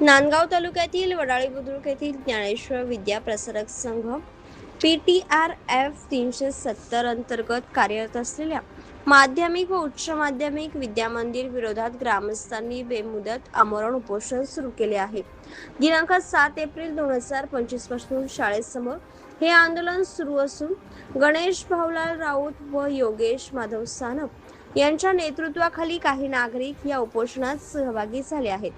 नांदगाव तालुक्यातील वडाळी बुद्रुक येथील ज्ञानेश्वर विद्या प्रसारक संघ पी टी आर एफ तीनशे सत्तर अंतर्गत कार्यरत असलेल्या माध्यमिक व उच्च माध्यमिक विद्यामंदिर विरोधात ग्रामस्थांनी बेमुदत आमरण उपोषण सुरू केले आहे. दिनांक सात एप्रिल दोन हजार पंचवीसपासून शाळेसमोर हे आंदोलन सुरू असून गणेश भाऊलाल राऊत व योगेश माधव सानप यांच्या नेतृत्वाखाली काही नागरिक या उपोषणात सहभागी झाले आहेत.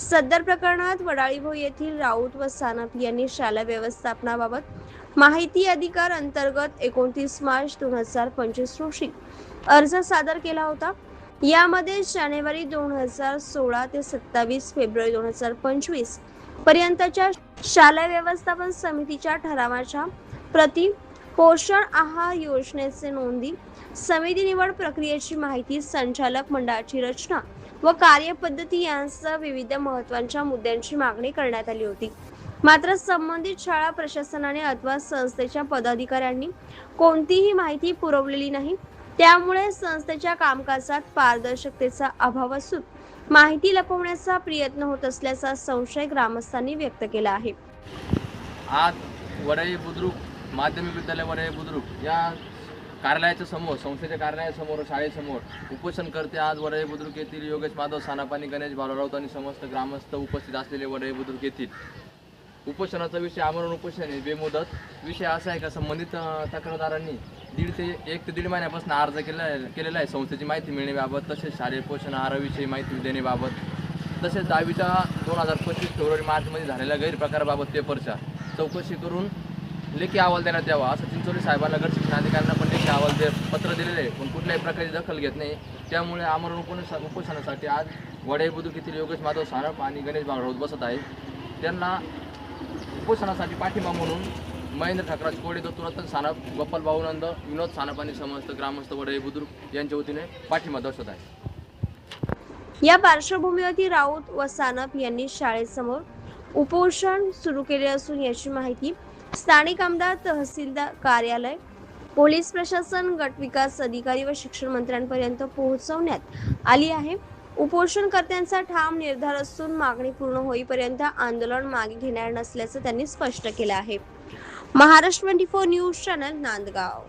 सदर प्रकरणात वडाळीभो येथील राऊत व सानप यांनी शाला व्यवस्थापनाबाबत माहिती अधिकार अंतर्गत एकोणतीस मार्च दोन हजार पंचवीस रोजी अर्ज सादर केला होता. यामध्ये जानेवारी दोन हजार सोळा ते सत्तावीस फेब्रुवारी दोन हजार पंचवीस पर्यंतच्या शालेय व्यवस्थापन समितीच्या ठरावाच्या प्रति पोषण आहार योजनेचे नोंदी समिती निवड प्रक्रियेची माहिती संचालक मंडळाची रचना व कार्यपद्धती यांसह विविध महत्त्वाच्या मुद्द्यांची मागणी करण्यात आली होती. मात्र संबंधित शाळा प्रशासनाने अथवा संस्थेच्या पदाधिकाऱ्यांनी कोणतीही माहिती पुरवलेली नाही. त्यामुळे संस्थेच्या कामकाजात पारदर्शकतेचा अभाव असून माहिती लपवण्याचा प्रयत्न होत असल्याचा संशय ग्रामस्थांनी व्यक्त केला आहे. आज वडई बुद्रुक माध्यमिक विद्यालय वडई बुद्रुक या कार्यालयाच्या समोर संस्थेच्या कार्यालयासमोर शाळेसमोर उपोषण करते आज वडई बुद्रुक येथील योगेश माधव सानापानी गणेश बाळू राऊत आणि समस्त ग्रामस्थ उपस्थित असलेले वडई बुद्रुक येथील. उपोषणाचा विषय आमरण उपोषण आहे बेमुदत. विषय असा आहे का संबंधित तक्रारदारांनी दीड ते एक ते दीड महिन्यापासून अर्ज केला केलेला आहे. संस्थेची माहिती मिळण्याबाबत तसेच शालेय पोषण आहाराविषयी माहिती देण्याबाबत तसेच दहावीच्या दोन हजार पंचवीस फेब्रुवारी मार्चमध्ये झालेल्या गैरप्रकाराबाबत पेपरच्या चौकशी करून लेखी अहवाल देण्यात यावा असं चिंचोली साहेबांना गट शिक्षणाधिकाऱ्यांना पण लेखी अहवाल दे पत्र दिलेले आहे. पण कुठल्याही प्रकारची दखल घेत नाही. त्यामुळे आमरण उपोषण उपोषणासाठी आज वडे बुद्रुक येथील योगेश माधव सानप आणि गणेश बागराऊत बसत आहे त्यांना उपोषणासाठी पाठिंबा म्हणून महेंद्र ठाकराज कोडे दत्तरत्न सानप गोपाल भाऊनंद विनोद सानप आणि समस्त ग्रामस्थ वडे बुद्रुक यांच्या वतीने पाठिंबा दर्शवत आहे या पार्श्वभूमीवरती राऊत व सानप यांनी शाळेसमोर उपोषण सुरू केले असून याची माहिती स्थानिक आमदार तहसीलदार कार्यालय पोलीस प्रशासन गट विकास अधिकारी व शिक्षण मंत्र्यांपर्यंत पोहोचवण्यात आली आहे. उपोषणकर्त्यांचा ठाम निर्धार असून मागणी पूर्ण होईपर्यंत आंदोलन मागे घेणार नसल्याचं त्यांनी स्पष्ट केलं आहे. Maharashtra twenty four news channel Nandgaon.